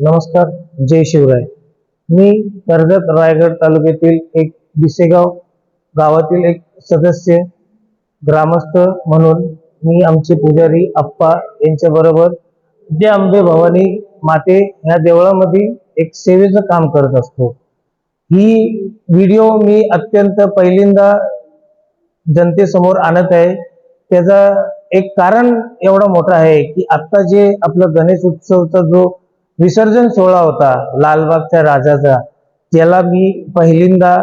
नमस्कार जय शिवराय. मी कर्जत रायगड तालुक्यातील एक बिसेगाव गावातील एक सदस्य ग्रामस्थ म्हणून मी आमचे पुजारी आप्पा यांच्याबरोबर जे आंबे भवानी माते ह्या देवळामध्ये एक सेवेचं काम करत असतो. ही व्हिडिओ मी अत्यंत पहिल्यांदा जनतेसमोर आणत आहे. त्याचा एक कारण एवढा मोठा आहे की आत्ता जे आपलं गणेश उत्सवचा जो विसर्जन सोहळा होता लालबागच्या राजाचा. त्याला मी पहिल्यांदा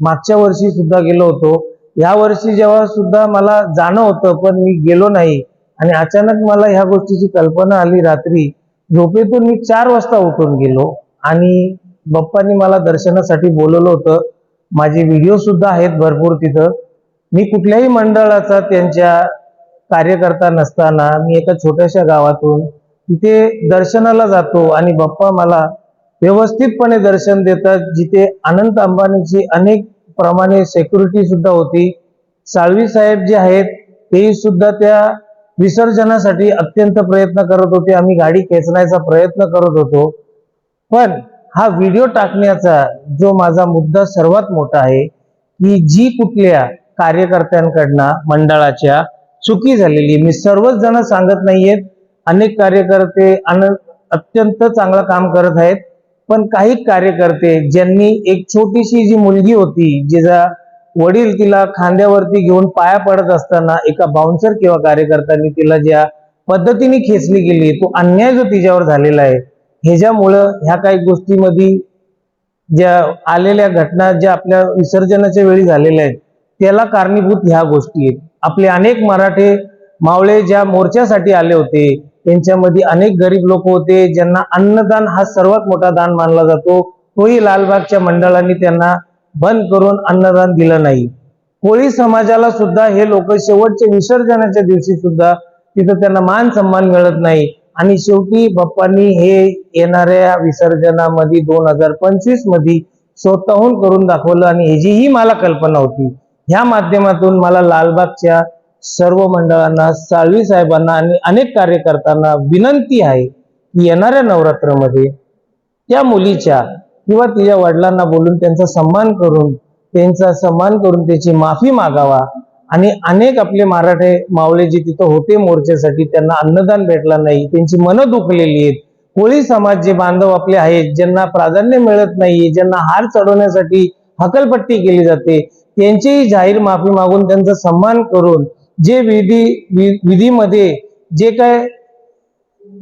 मागच्या वर्षी सुद्धा गेलो होतो. या वर्षी जेव्हा सुद्धा मला जाणं होतं पण मी गेलो नाही. आणि अचानक मला ह्या गोष्टीची कल्पना आली रात्री. झोपेतून मी चार वाजता उठून गेलो आणि बाप्पांनी मला दर्शनासाठी बोलवलं होतं. माझे व्हिडिओ सुद्धा आहेत भरपूर तिथं. मी कुठल्याही मंडळाचा त्यांच्या कार्यकर्ता नसताना मी एका छोट्याशा गावातून तिथे दर्शनाला जातो आणि बाप्पा मला व्यवस्थितपणे दर्शन देतात. जिथे अनंत अंबानीची अनेक प्रमाणे सेक्युरिटी सुद्धा होती. साळवी साहेब जे आहेत तेही सुद्धा त्या विसर्जनासाठी अत्यंत प्रयत्न करत होते. आम्ही गाडी खेचण्याचा प्रयत्न करत होतो. पण हा व्हिडिओ टाकण्याचा जो माझा मुद्दा सर्वात मोठा आहे की जी कुठल्या कार्यकर्त्यांकडनं मंडळाच्या चुकी झालेली मी सर्वच जण सांगत नाहीयेत. अनेक कार्यकर्ते अत्यंत चांगलं काम करत आहेत. पण काही कार्यकर्ते ज्यांनी एक छोटीशी जी मुलगी होती जिचा वडील तिला खांद्यावरती घेऊन पाया पडत असताना एका बाउन्सर किंवा कार्यकर्त्यांनी तिला ज्या पद्धतीने खेचली गेली तो अन्याय जो तिच्यावर झालेला आहे ह्याच्यामुळं ह्या काही गोष्टीमध्ये ज्या आलेल्या घटना ज्या आपल्या विसर्जनाच्या वेळी झालेल्या आहेत त्याला कारणीभूत ह्या गोष्टी आहेत. आपले अनेक मराठे मावळे ज्या मोर्चासाठी आले होते त्यांच्यामध्ये अनेक गरीब लोक होते ज्यांना अन्नदान हा सर्वात मोठा दान मानला जातो. तोही लालबागच्या मंडळांनी त्यांना बंद करून अन्नदान दिलं नाही. कोळी समाजाला सुद्धा हे लोक शेवटच्या विसर्जनाच्या दिवशी सुद्धा तिथं त्यांना मान सन्मान मिळत नाही. आणि शेवटी बाप्पांनी हे येणाऱ्या विसर्जनामध्ये दोन हजार पंचवीसमध्ये स्वतःहून करून दाखवलं आणि ह्याचीही मला कल्पना होती. ह्या माध्यमातून मला लालबागच्या सर्व मंडळांना साळवी साहेबांना आणि अनेक कार्यकर्त्यांना विनंती आहे की येणाऱ्या नवरात्रमध्ये त्या मुलीच्या किंवा तिच्या वडिलांना बोलून त्यांचा सन्मान करून त्यांचा सन्मान करून त्याची माफी मागावा आणि अनेक आपले मराठे मावळे जे तिथं होते मोर्चासाठी त्यांना अन्नदान भेटला नाही त्यांची मनं दुखलेली आहेत. कोळी समाज जे बांधव आपले आहेत ज्यांना प्राधान्य मिळत नाही ज्यांना हार चढवण्यासाठी हकलपट्टी केली जाते त्यांचीही जाहीर माफी मागून त्यांचा सन्मान करून जे विधी विधीमध्ये जे काय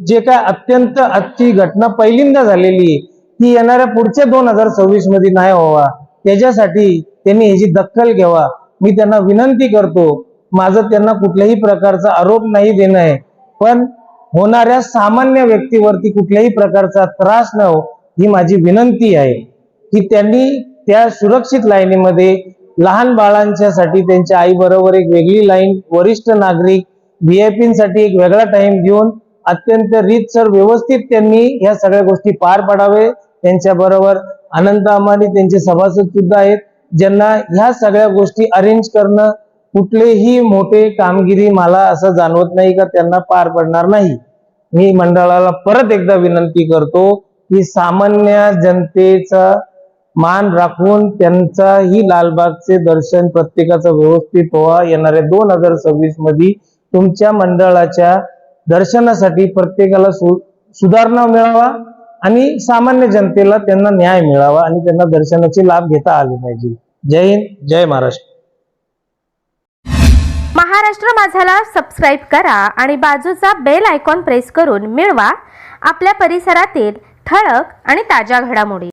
जे काय अत्यंत आजची घटना पहिल्यांदा झालेली ती येणाऱ्या पुढच्या दोन हजार सव्वीसमध्ये नाही व्हावा. त्याच्यासाठी त्यांनी ह्याची दखल घ्यावा. मी त्यांना विनंती करतो माझं त्यांना कुठल्याही प्रकारचा आरोप नाही देणं आहे. पण होणाऱ्या सामान्य व्यक्तीवरती कुठल्याही प्रकारचा त्रास न हो ही माझी विनंती आहे. की त्यांनी त्या सुरक्षित लाईनीमध्ये लहान बाळांच्यासाठी त्यांच्या आई बरोबर एक वेगळी लाईन वरिष्ठ नागरिक व्हीआयपीसाठी एक वेगळा टाइम घेऊन अत्यंत रीतसर व्यवस्थित त्यांनी ह्या सगळ्या गोष्टी पार पाडावे. त्यांच्या बरोबर अनंत अंबानी त्यांचे सभासद सुद्धा आहेत. ज्यांना ह्या सगळ्या गोष्टी अरेंज करणं कुठलेही मोठे कामगिरी मला असं जाणवत नाही का त्यांना पार पडणार नाही. मी मंडळाला परत एकदा विनंती करतो की सामान्य जनतेचा मान राखून त्यांचाही लालबागचे दर्शन प्रत्येकाचं व्यवस्थित व्हावा. येणाऱ्या दोन हजार सव्वीसमध्ये तुमच्या मंडळाच्या दर्शनासाठी प्रत्येकाला सु सुधारणा मिळावा आणि सामान्य जनतेला त्यांना न्याय मिळावा आणि त्यांना दर्शनाचे लाभ घेता आले पाहिजे. जय हिंद जय महाराष्ट्र. महाराष्ट्र माझाला सबस्क्राईब करा आणि बाजूचा बेल आयकॉन प्रेस करून मिळवा. आपल्या परिसरातील ठळक आणि ताज्या घडामोडी.